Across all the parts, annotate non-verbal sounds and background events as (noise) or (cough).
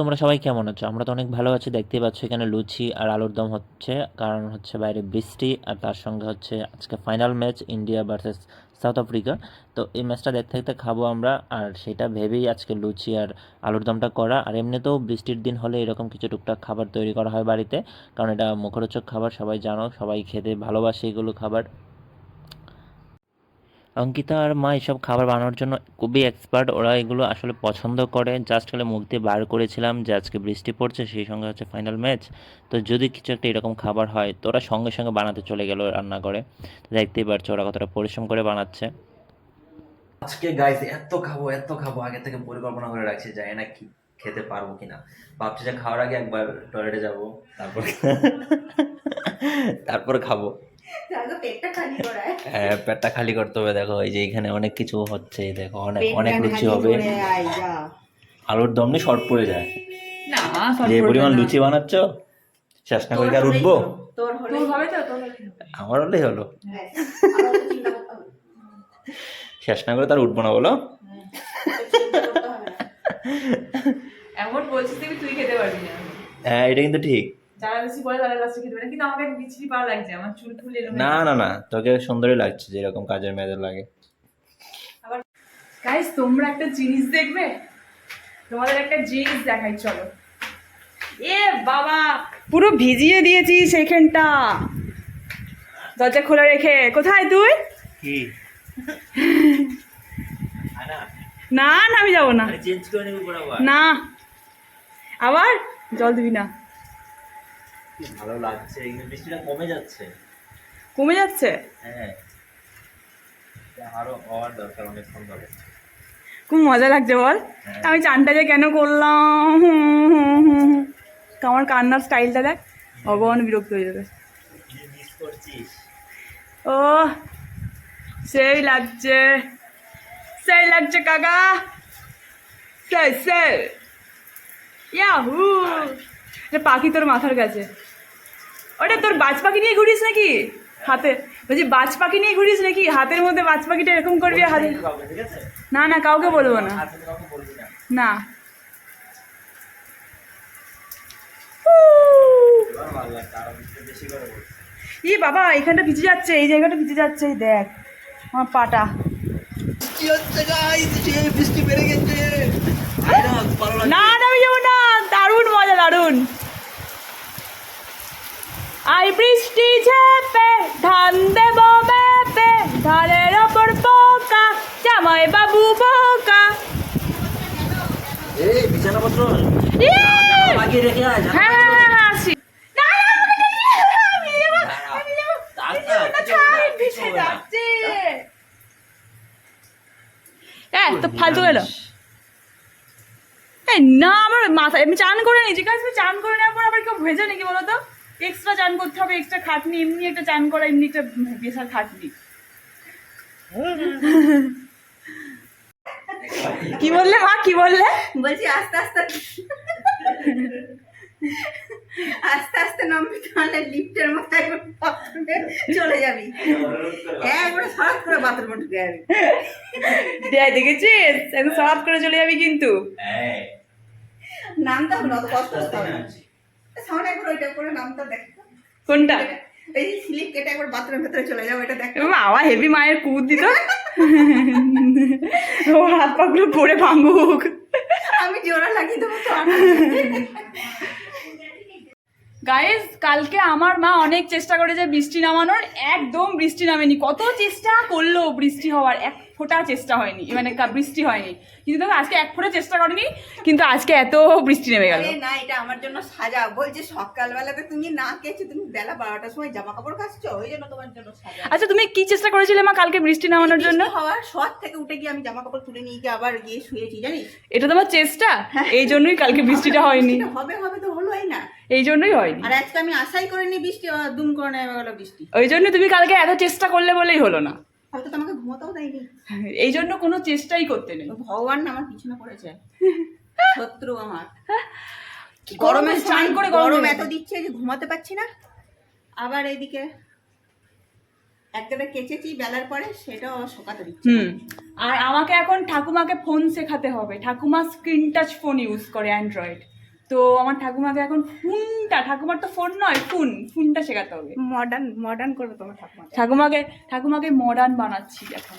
তোমরা সবাই কেমন আছো? আমরা তো অনেক ভালো আছি, দেখতেই পাচ্ছ এখানে লুচি আর আলুর দম হচ্ছে। কারণ হচ্ছে বাইরে বৃষ্টি আর তার সঙ্গে হচ্ছে আজকে final match India versus South Africa তো এই ম্যাচটা দেখতে দেখতে খাব আমরা আর সেটা ভেবেই আজকে লুচি আর আলুর দমটা করা। আর এমনিতেও বৃষ্টির দিন হলে এরকম কিছু টুকটাক খাবার তৈরি করা হয় বাড়িতে। কারণ এটা মুখরোচক খাবার, সবাই জানো, সবাই খেতে ভালোবাসে এগুলো খাবার। অঙ্কিতা আর মা এসব খাবার বানানোর জন্য খুবই এক্সপার্ট ওরা এগুলো আসলে পছন্দ করে। জাস্ট খালি মুখ দিয়ে বার করেছিলাম যে আজকে বৃষ্টি পড়ছে সেই সঙ্গে হচ্ছে ফাইনাল ম্যাচ তো যদি কিছু একটা এরকম খাবার হয় তো ওরা সঙ্গে সঙ্গে বানাতে চলে গেল রান্না করে দেখতেই পারছ ওরা কতটা পরিশ্রম করে বানাচ্ছে। আজকে গাইস এত খাব এত খাব আগে থেকে পরিকল্পনা করে রাখছি জানি না কি খেতে পারব কিনা। ভাবছি যে খাওয়ার আগে একবার টয়লেটে যাব তারপর (laughs) তারপর খাব। আগে পেটটা খালি হ্যাঁ পেটটা খালি করতে হবে। দেখো এই যে এখানে অনেক কিছু হচ্ছে দেখো অনেক অনেক লুচি হবে। আলুর দম নিয়ে শর্ট পড়ে যায়। যে পরিমাণ লুচি বানাচ্ছ শেষ না করে কি আর উঠবো? তোর হবে তো তোর হবে। আমার হলেই হলো। শেষ না করে তার উঠবো না বলো। এমন বলছিস তুই খেতে পারবি না। হ্যাঁ এটা কিন্তু ঠিক। যারা বেশি বলে তারা লাস্টে খেতে পারে না। কিন্তু আমাকে বিচ্ছিরি পাওয়া লাগছে আমার চুল ফুল এলো না না না তোকে সুন্দরই লাগছে যেরকম কাজের মেয়েদের লাগে। আবার গাইস তোমরা একটা জিনিস দেখবে? তোমাদের একটা জিনিস দেখাই চলো। এ বাবা পুরো ভিজিয়ে দিয়েছি সেখানটা দরজা খোলা রেখে কোথায় তুই? কি? না না আমি যাব না। করে না আবার জল দিবি না। ভালো লাগছে? এই বৃষ্টিটা কমে যাচ্ছে। কমে যাচ্ছে? হ্যাঁ। আরও হওয়ার দরকার অনেকক্ষণ ধরে। খুব মজা লাগছে বল। হ্যাঁ। আমি চানটা যে কেন করলাম? হুম, হুম, হুম, হুম। আমার কান্নার স্টাইলটা দেখ। ভগবান বিরক্ত হয়ে যাবে। ও সেই লাগছে। সেই লাগছে কাকা। সেই সেই ইয়াহু! পাখি তোর মাথার কাছে। ওটা তোর বাজ পাখি নিয়ে ঘুরিস নাকি? হাতে। বলছি বাজ পাখি নিয়ে ঘুরিস নাকি? হাতের মধ্যে বাজ পাখিটা এরকম করবি হাতে না না কাউকে বলব না। না। ই বাবা এখানটা ভিজে যাচ্ছে এই জায়গাটা ভিজে যাচ্ছে এই দেখ আমার পাটা। না না আমি যাব না। আই বৃষ্টি ঝেপে ধান দেব মেপে ধানের ওপর পোকা জামাই বাবু বোকা। এই বিছানাপত্র! লাগিয়ে রেখে আয় হ্যাঁ হ্যাঁ হ্যাঁ আসি। তো ফালতু গেল না আমার মাথায় আমি চান করে নিয়েছি কাজ চান করে নেওয়ার পর আবার কেউ ভেজে নাকি বলো তো এক্সট্রা চান করতে হবে এক্সট্রা খাটনি এমনি একটা চান করা এমনি একটা বিশাল খাটনি। কি বললে মা? কি বললে? বলছি আস্তে আস্তে। আস্তে আস্তে নামবি তাহলে লিফটের মাথায় চলে যাবি। একবারে সরাস করে বাথরুমে ঢুকে যাবি। দেখ দেখেছিস? একদম সরাব করে চলে যাবি কিন্তু। হ্যাঁ নামতে হবে না কষ্ট হবে না। সামনে একবার ওইটা করে নামতে দেখ। কোনটা? এই স্লিপ কেটে একবার বাথরুমের ভেতরে চলে যাও এটা দেখ। বাবা হেভি মায়ের কুদ দিত। ওর হাত পাগুলো পড়ে ভাঙুক। আমি জোড়া লাগিয়ে দেবো তো। কালকে আমার মা অনেক চেষ্টা করেছে বৃষ্টি নামানোর একদম বৃষ্টি নামেনি। কত চেষ্টা করল বৃষ্টি হওয়ার একটা ফোঁটা চেষ্টা হয়নি মানে কা- বৃষ্টি হয়নি। কিন্তু দেখো আজকে এক ফোঁটা চেষ্টা করেনি কিন্তু আজকে এত বৃষ্টি নেমে গেল। না এটা আমার জন্য সাজা। বলছে সকালবেলাতে তুমি না কেছো তুমি বেলা বারোটার সময় জামা কাপড় কাচছো? ওই জন্য তোমার জন্য সাজা। আচ্ছা তুমি কি চেষ্টা করেছিলে মা কালকে বৃষ্টি নামানোর জন্য? হওয়ার শোয়ার থেকে উঠে গিয়ে আমি জামা কাপড় তুলে নিয়ে গিয়ে আবার গিয়ে শুয়েছি জানিস? এটা তোমার চেষ্টা? এই জন্যই কালকে বৃষ্টিটা হয়নি। হবে হবে তো হলোই না। এই জন্যই হয়নি। আর আজকে আমি আশাই করিনি বৃষ্টি দুম করে নেমে গেল বৃষ্টি। ওই জন্য তুমি কালকে এত চেষ্টা করলে বলেই হলো না। হয়তো তোমাকে ঘুমোতেও দেয়নি। এই জন্য কোনো চেষ্টাই করতে নেই। ভগবান আমার পিছনে পড়েছে। শত্রু আমার। গরমে স্নান করে গরম এত দিচ্ছে যে ঘুমাতে পারছি না। আবার এইদিকে একটা কেচেছি বেলার পরে সেটাও শোকাতে দিচ্ছে। আর আমাকে এখন ঠাকুমাকে ফোন শেখাতে হবে। ঠাকুমা স্ক্রিন টাচ ফোন ইউজ করে অ্যান্ড্রয়েড তো আমার ঠাকুমাকে এখন ফোনটা ঠাকুমার তো ফোন নয় ফোন ফোনটা শেখাতে হবে। মডার্ন মডার্ন করবে তোমার ঠাকুমা ঠাকুমাকে ঠাকুমাকে মডার্ন বানাচ্ছি এখন।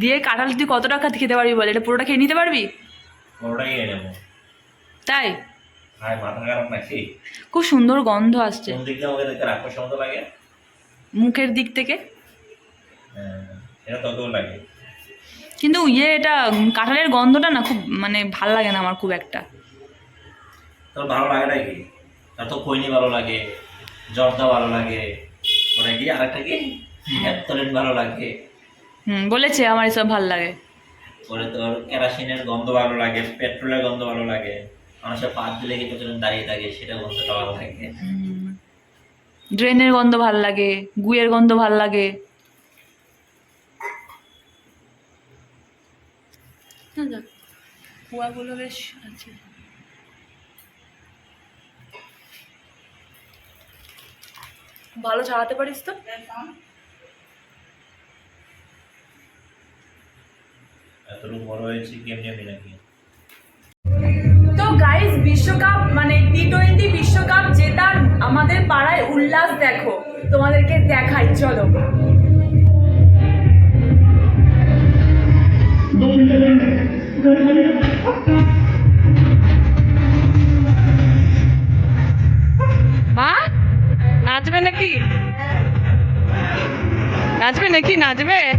দিয়ে কাঁঠাল তুই কত টাকা খেতে পারবি বলে? এটা পুরোটা খেয়ে নিতে পারবি? তাই? আর মাথা খারাপ নাকি? খুব সুন্দর গন্ধ আসছে। কোন দিক আমাকে দেখতে রাক্ষসের মতো লাগে? মুখের দিক থেকে। হ্যাঁ, এটা ততও লাগে। কিন্তু ইয়ে এটা কাঁঠালের গন্ধটা না খুব মানে ভালো লাগে না আমার খুব একটা। তোর ভালো লাগে নাকি? তার তো খৈনি ভালো লাগে জর্দা ভালো লাগে ওটা কি আরেকটা কি? হ্যাপতলেন ভালো লাগে। হুম বলেছে আমার এসব ভালো লাগে। পরে তোর কেরাসিনের গন্ধ ভালো লাগে পেট্রোলের গন্ধ ভালো লাগে। মানুষের পাত দিলে কি প্রচুর দাঁড়িয়ে থাকে সেটা গন্ধটা ভালো লাগে। ড্রেনের গন্ধ ভালো লাগে গুয়ের গন্ধ ভালো লাগে। কুয়াগুলো বেশ আছে। ভালো ছাড়াতে পারিস তো? তো গাইস বিশ্বকাপ মানে টি টোয়েন্টি বিশ্বকাপ জেতার আমাদের পাড়ায় উল্লাস দেখো। তোমাদেরকে দেখাই চলো। মা নাচবে নাকি নাচবে নাকি নাচবে এ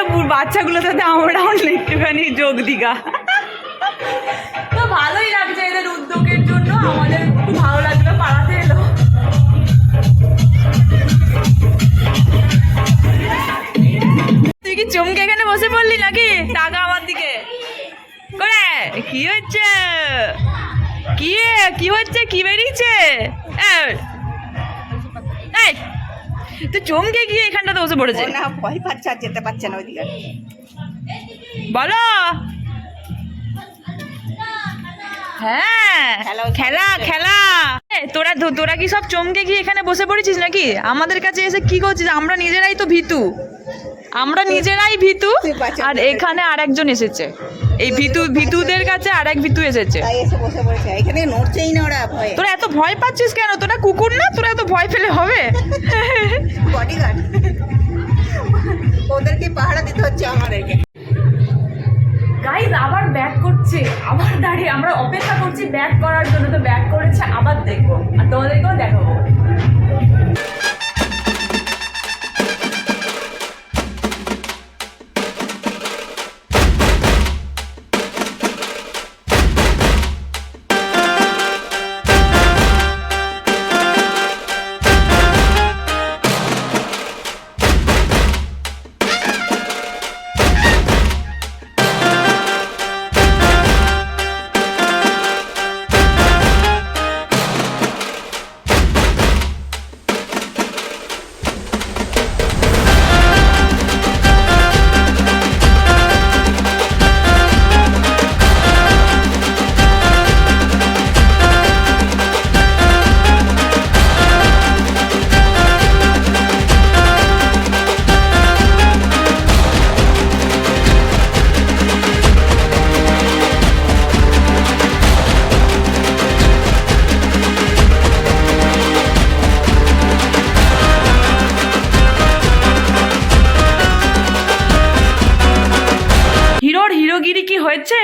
একবার চলো বু- বাচ্চাগুলোর সাথে আমরাও একটুখানি যোগ দিঘা। তো ভালোই লাগছে এদের উদ্যোগের জন্য, আমাদের খুব ভালো লাগল, পাড়াতে এলো। তুই কি চমকে এখানে বসে পড়লি নাকি? টাকা আমার দিকে। করে, কি হচ্ছে? কি কি হচ্ছে? কি বেরিয়েছে? এই তো চমকে গিয়ে এখানটাতে বসে পড়েছে। না ভয় পাচ্ছে আর যেতে পারছে না ওইদিকে। বলো। হ্যাঁ খেলা খেলা তোরা তোরা কি সব চমকে গিয়ে এখানে বসে পড়েছিস নাকি? আমাদের কাছে এসে কি করছিস? আমরা নিজেরাই তো ভীতু। আমরা নিজেরাই ভীতু। আর এখানে আর একজন এসেছে। এই ভীতু ভীতুদের কাছে আরেক ভীতু এসেছে। এসে বসে পড়েছে। এখানে নড়ছেই না ওরা ভয়ে। তোরা এত ভয় পাচ্ছিস কেন? তোরা কুকুর না? তোরা এত ভয় পেলে হবে? বডিগার্ড ওদেরকে পাহারা দিতে হচ্ছে আমাদেরকে। গাইজ আবার ব্যাক করছে। আবার দাঁড়িয়ে আমরা অপেক্ষা করছি ব্যাক করার জন্য। তো ব্যাক করেছে আবার দেখব। আর তোমাদেরকেও দেখাবো।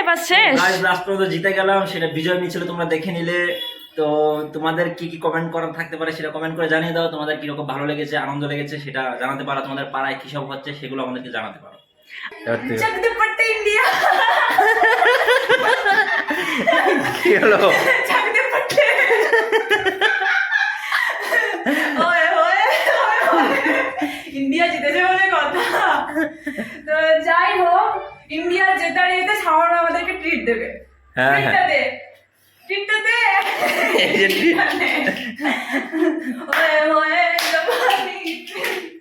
এবার শেষ। গাইজ লাস্ট পর্যন্ত জিতে গেলাম সেটা বিজয় মিছিল তোমরা দেখে নিলে। তো তোমাদের কি কি কমেন্ট করার থাকতে পারে সেটা কমেন্ট করে জানিয়ে দাও। তোমাদের কীরকম ভালো লেগেছে আনন্দ লেগেছে সেটা জানাতে পারো। তোমাদের পাড়ায় কি সব হচ্ছে সেগুলো আমাদেরকে জানাতে পারো। কি হলো? ইন্ডিয়া জিতেছে বলে কথা। তো যাই হোক ইন্ডিয়া জেতার ইয়েতে শাওন আমাদেরকে ট্রিট দেবে। হ্যাঁ হ্যাঁ। ট্রিটটা দে এই যে ট্রিট (laughs)